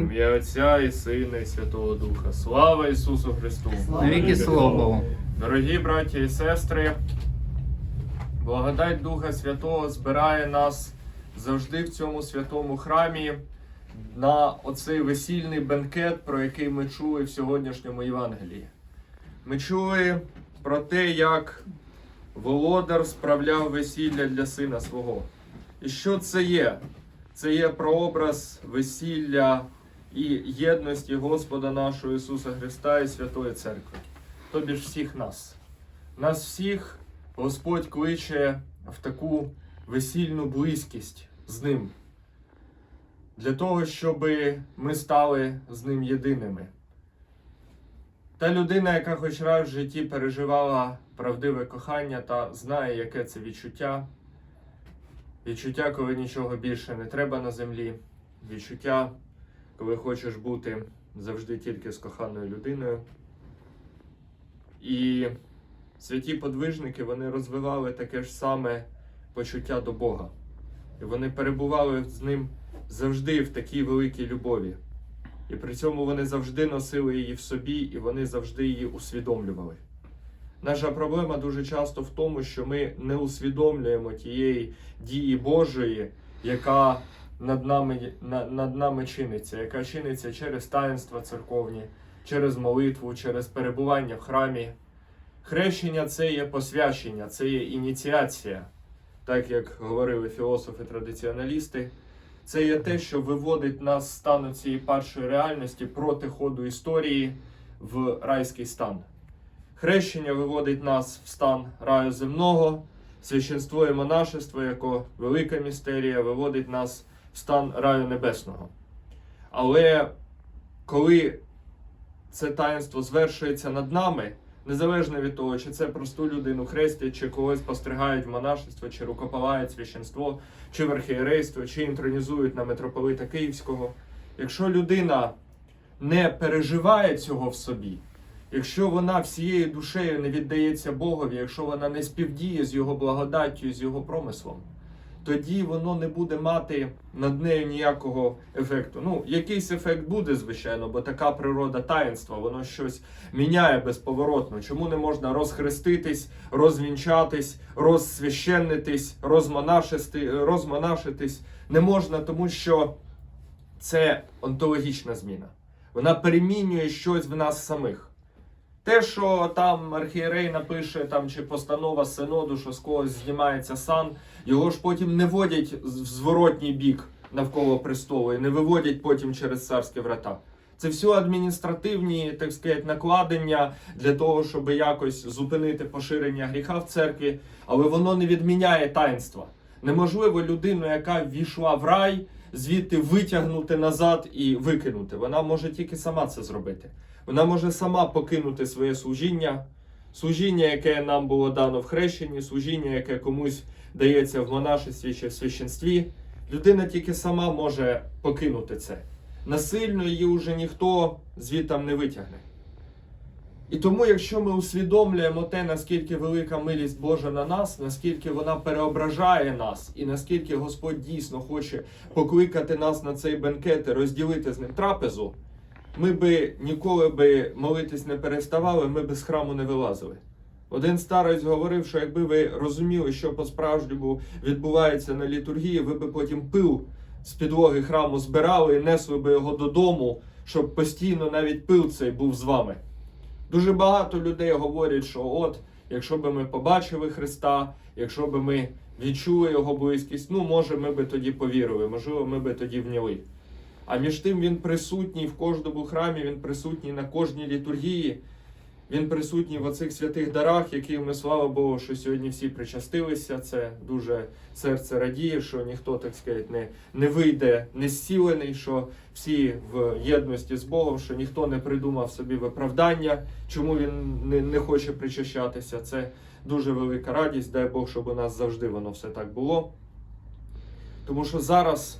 Ім'я Отця і Сина, і Святого Духа. Слава Ісусу Христу! Навіки слава Богу. Дорогі браті і сестри, благодать Духа Святого збирає нас завжди в цьому святому храмі на оцей весільний бенкет, про який ми чули в сьогоднішньому Євангелії. Ми чули про те, як володар справляв весілля для сина свого. І що це є? Це є прообраз весілля і єдності Господа нашого Ісуса Христа і Святої Церкви тобі ж всіх нас. Нас всіх Господь кличе в таку весільну близькість з ним, для того, щоб ми стали з ним єдиними. Та людина, яка хоч раз в житті переживала правдиве кохання та знає, яке це відчуття, відчуття, коли нічого більше не треба на землі, відчуття, коли хочеш бути завжди тільки з коханою людиною. І святі подвижники вони розвивали таке ж саме почуття до Бога. І вони перебували з ним завжди в такій великій любові. І при цьому вони завжди носили її в собі, і вони завжди її усвідомлювали. Наша проблема дуже часто в тому, що ми не усвідомлюємо тієї дії Божої, яка над нами, на- над нами чиниться, яка чиниться через таїнства церковні, через молитву, через перебування в храмі. Хрещення це є посвящення, це є ініціація, так як говорили філософи-традиціоналісти. Це є те, що виводить нас з стану цієї першої реальності проти ходу історії в райський стан. Хрещення виводить нас в стан раю земного, священство і монашество, як велика містерія, виводить нас стан раю небесного. Але коли це таїнство звершується над нами, незалежно від того, чи це просту людину хрестять, чи когось постригають в монашество, чи рукополають священство, чи в архієрейство, чи інтронізують на митрополита Київського. Якщо людина не переживає цього в собі, якщо вона всією душею не віддається Богові, якщо вона не співдіє з його благодаттю, з його промислом, тоді воно не буде мати над нею ніякого ефекту. Ну, якийсь ефект буде, звичайно, бо така природа таїнства, воно щось міняє безповоротно. Чому не можна розхреститись, розвінчатись, розсвященнитись, розмонашити- розмонашитись? Не можна, тому що це онтологічна зміна. Вона перемінює щось в нас самих. Те, що там архієрей напише там чи постанова синоду, що з когось знімається сан, його ж потім не водять в зворотній бік навколо престолу і не виводять потім через царські врата. Це все адміністративні, так сказати, накладення для того, щоб якось зупинити поширення гріха в церкві, але воно не відміняє таїнства. Неможливо людину, яка ввійшла в рай, звідти витягнути назад і викинути. Вона може тільки сама це зробити. Вона може сама покинути своє служіння, служіння, яке нам було дано в хрещенні, служіння, яке комусь дається в монашестві чи в священстві. Людина тільки сама може покинути це. Насильно її вже ніхто звітам не витягне. І тому, якщо ми усвідомлюємо те, наскільки велика милість Божа на нас, наскільки вона переображає нас, і наскільки Господь дійсно хоче покликати нас на цей бенкет і розділити з ним трапезу, ми би ніколи би молитись не переставали, ми би з храму не вилазили. Один старець говорив, що якби ви розуміли, що по-справжньому відбувається на літургії, ви би потім пил з підлоги храму збирали і несли би його додому, щоб постійно навіть пил цей був з вами. Дуже багато людей говорять, що от, якщо би ми побачили Христа, якщо би ми відчули Його близькість, ну може ми би тоді повірили, можливо, ми би тоді вняли. А між тим він присутній в кожному храмі, він присутній на кожній літургії, він присутній в оцих святих дарах, якими, слава Богу, що сьогодні всі причастилися. Це дуже серце радіє, що ніхто, так сказати, не, не вийде незцілений, що всі в єдності з Богом, що ніхто не придумав собі виправдання, чому він не, не хоче причащатися. Це дуже велика радість. Дай Бог, щоб у нас завжди воно все так було. Тому що зараз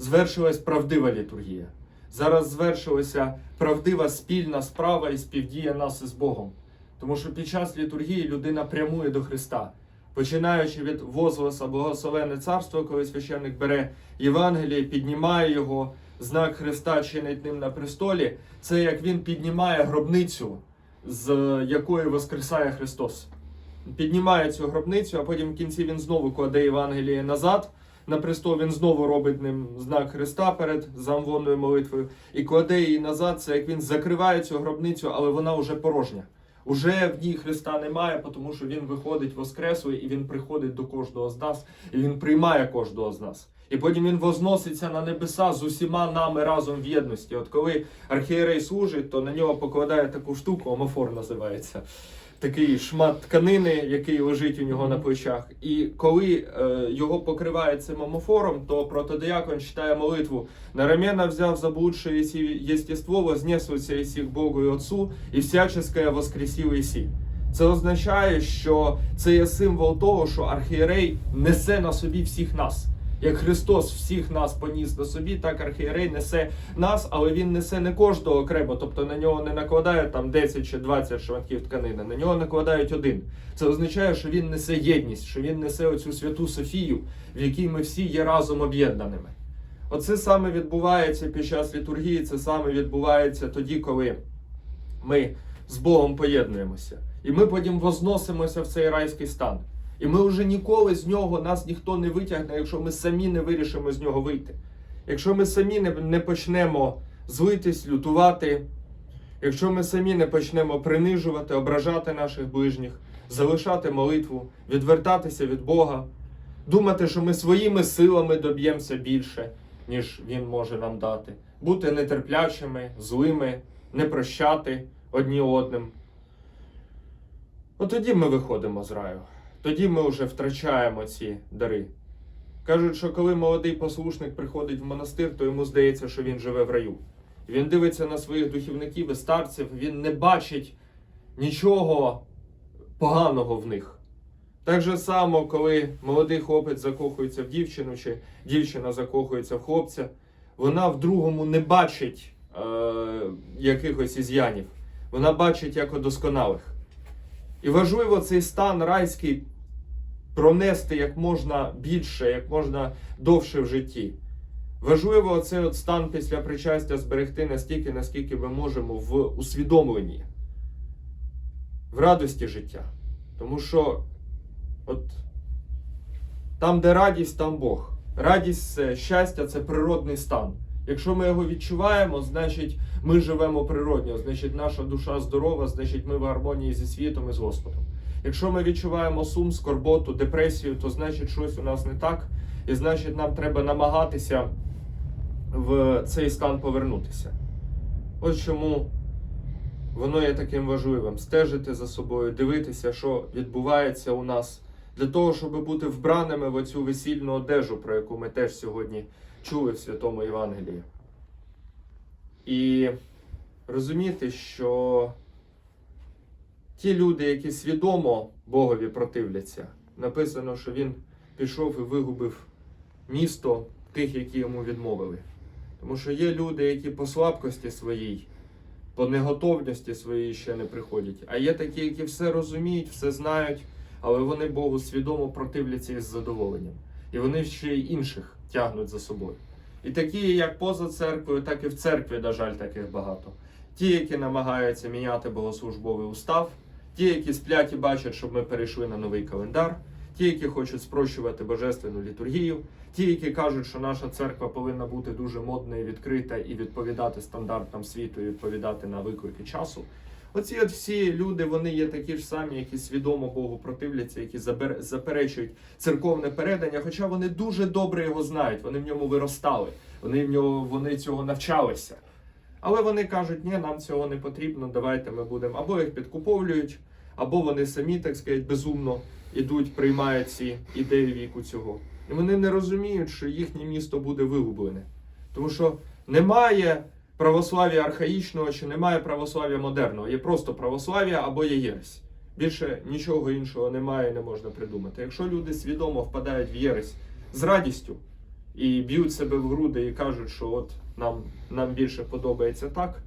звершилась правдива літургія. Зараз звершилася правдива спільна справа і співдія нас із Богом. Тому що під час літургії людина прямує до Христа. Починаючи від возгласа Благословенне царство, коли священник бере Євангеліє, піднімає його, знак Христа чинить ним на престолі, це як він піднімає гробницю, з якої воскресає Христос. Піднімає цю гробницю, а потім в кінці він знову кладе Євангеліє назад. На престол він знову робить ним знак Христа перед замвонною молитвою і кладе її назад. Це як він закриває цю гробницю, але вона вже порожня. Уже в ній Христа немає, тому що Він виходить воскреслий і Він приходить до кожного з нас, і Він приймає кожного з нас. І потім він возноситься на небеса з усіма нами разом в єдності. От коли архієрей служить, то на нього покладає таку штуку, омофор називається. Такий шмат тканини, який лежить у нього на плечах. І коли е, його покриває цим омофором, то протодиакон читає молитву на рамена взяв заблудшее еси естество, вознесуться ісі к Богу і Отцу, і всяческое воскресив ісі. Це означає, що це є символ того, що архієрей несе на собі всіх нас. Як Христос всіх нас поніс на собі, так архієрей несе нас, але він несе не кожного окремо, тобто на нього не накладають там 10 чи 20 шматків тканини, на нього накладають один. Це означає, що він несе єдність, що він несе оцю святу Софію, в якій ми всі є разом об'єднаними. Оце саме відбувається під час літургії, це саме відбувається тоді, коли ми з Богом поєднуємося. І ми потім возносимося в цей райський стан. І ми вже ніколи з нього нас ніхто не витягне, якщо ми самі не вирішимо з нього вийти. Якщо ми самі не, не почнемо злитись, лютувати, якщо ми самі не почнемо принижувати, ображати наших ближніх, залишати молитву, відвертатися від Бога, думати, що ми своїми силами доб'ємося більше, ніж Він може нам дати, бути нетерплячими, злими, не прощати одні одним. От тоді ми виходимо з раю. Тоді ми вже втрачаємо ці дари. Кажуть, що коли молодий послушник приходить в монастир, то йому здається, що він живе в раю. Він дивиться на своїх духівників і старців, він не бачить нічого поганого в них. Так же само, коли молодий хлопець закохується в дівчину, чи дівчина закохується в хлопця, вона в другому не бачить е, якихось із'янів. Вона бачить як досконалих. І важливо цей стан райський пронести як можна більше, як можна довше в житті. Важливо цей от стан після причастя зберегти настільки, наскільки ми можемо в усвідомленні, в радості життя. Тому що от там, де радість, там Бог. Радість щастя, це природний стан. Якщо ми його відчуваємо, значить ми живемо природньо, значить наша душа здорова, значить ми в гармонії зі світом і з Господом. Якщо ми відчуваємо сум, скорботу, депресію, то значить щось у нас не так, і значить нам треба намагатися в цей стан повернутися. Ось чому воно є таким важливим: стежити за собою, дивитися, що відбувається у нас, для того, щоб бути вбраними в оцю весільну одежу, про яку ми теж сьогодні чули в Святому Євангелії. І розуміти, що ті люди, які свідомо Богові противляться, написано, що він пішов і вигубив місто тих, які йому відмовили. Тому що є люди, які по слабкості своїй, по неготовності своїй ще не приходять. А є такі, які все розуміють, все знають, але вони Богу свідомо противляться із задоволенням. І вони ще й інших тягнуть за собою. І такі, як поза церквою, так і в церкві, на жаль, таких багато. Ті, які намагаються міняти богослужбовий устав, ті, які сплять і бачать, щоб ми перейшли на новий календар, ті, які хочуть спрощувати божественну літургію, ті, які кажуть, що наша церква повинна бути дуже модна і відкрита і відповідати стандартам світу, і відповідати на виклики часу. Оці от всі люди, вони є такі ж самі, які свідомо Богу противляться, які заперечують церковне передання, хоча вони дуже добре його знають, вони в ньому виростали, вони в нього вони цього навчалися. Але вони кажуть, ні, нам цього не потрібно, давайте ми будемо або їх підкуповують, або вони самі, так сказати, безумно ідуть, приймають ці ідеї віку цього. І вони не розуміють, що їхнє місто буде вигублене. Тому що немає православ'я архаїчного чи немає православ'я модерного. Є просто православ'я або є єресь. Більше нічого іншого немає і не можна придумати. Якщо люди свідомо впадають в єресь з радістю і б'ють себе в груди і кажуть, що от нам, нам більше подобається так,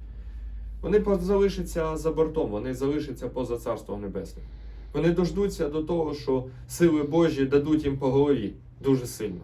вони залишаться за бортом, вони залишаться поза царством небесним. Вони дождуться до того, що сили Божі дадуть їм по голові дуже сильно.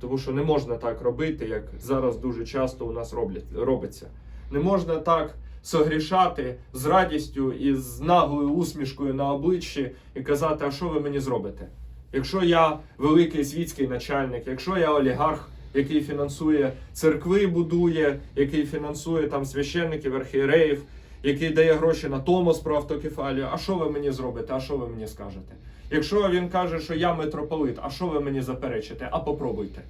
Тому що не можна так робити, як зараз дуже часто у нас роблять, робиться. Не можна так согрішати з радістю і з наглою усмішкою на обличчі і казати, а що ви мені зробите? Якщо я великий світський начальник, якщо я олігарх, який фінансує церкви, будує, який фінансує там священників, архієреїв, який дає гроші на Томос про автокефалію, а що ви мені зробите? А що ви мені скажете? Якщо він каже, що я митрополит, а що ви мені заперечите? А попробуйте.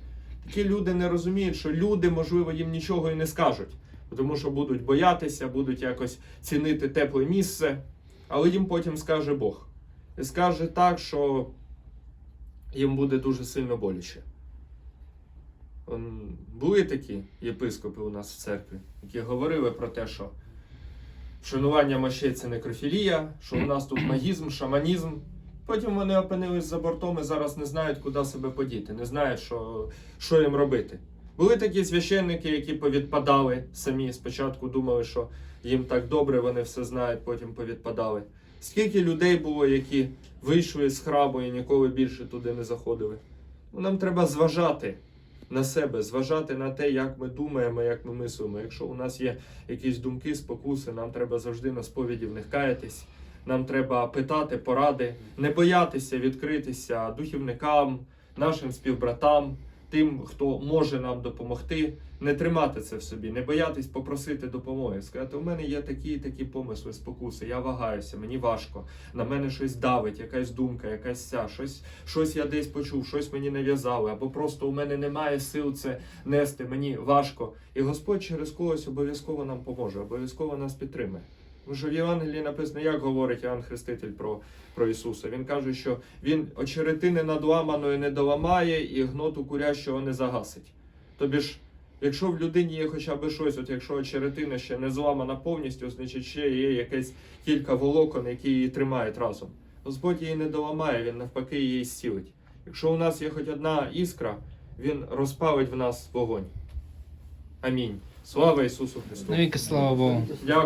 Такі люди не розуміють, що люди, можливо, їм нічого і не скажуть, тому що будуть боятися, будуть якось цінити тепле місце, але їм потім скаже Бог. І скаже так, що їм буде дуже сильно боляче. Були такі єпископи у нас в церкві, які говорили про те, що вшанування мощей це некрофілія, що у нас тут магізм, шаманізм. Потім вони опинились за бортом і зараз не знають, куди себе подіти, не знають, що, що їм робити. Були такі священники, які повідпадали самі. Спочатку думали, що їм так добре, вони все знають, потім повідпадали. Скільки людей було, які вийшли з храму і ніколи більше туди не заходили. Ну, нам треба зважати на себе, зважати на те, як ми думаємо, як ми мислимо. Якщо у нас є якісь думки, спокуси, нам треба завжди на сповіді в них каятись. Нам треба питати поради, не боятися відкритися духівникам, нашим співбратам, тим, хто може нам допомогти, не тримати це в собі, не боятись попросити допомоги. Сказати, у мене є такі і такі помисли, спокуси, я вагаюся, мені важко, на мене щось давить, якась думка, якась ся, щось, щось я десь почув, щось мені нав'язали, або просто у мене немає сил це нести, мені важко. І Господь через когось обов'язково нам поможе, обов'язково нас підтримає. Тому що в Євангелії написано, як говорить Іоанн Хреститель про, про Ісуса. Він каже, що він очеретини надламаної не доламає і гноту курящого не загасить. Тобі ж, якщо в людині є хоча б щось, от якщо очеретина ще не зламана повністю, значить ще є якесь кілька волокон, які її тримають разом. Господь її не доламає, він навпаки її зцілить. Якщо у нас є хоч одна іскра, він розпалить в нас вогонь. Амінь. Слава Ісусу Христу! Навіки слава Богу. Дякую.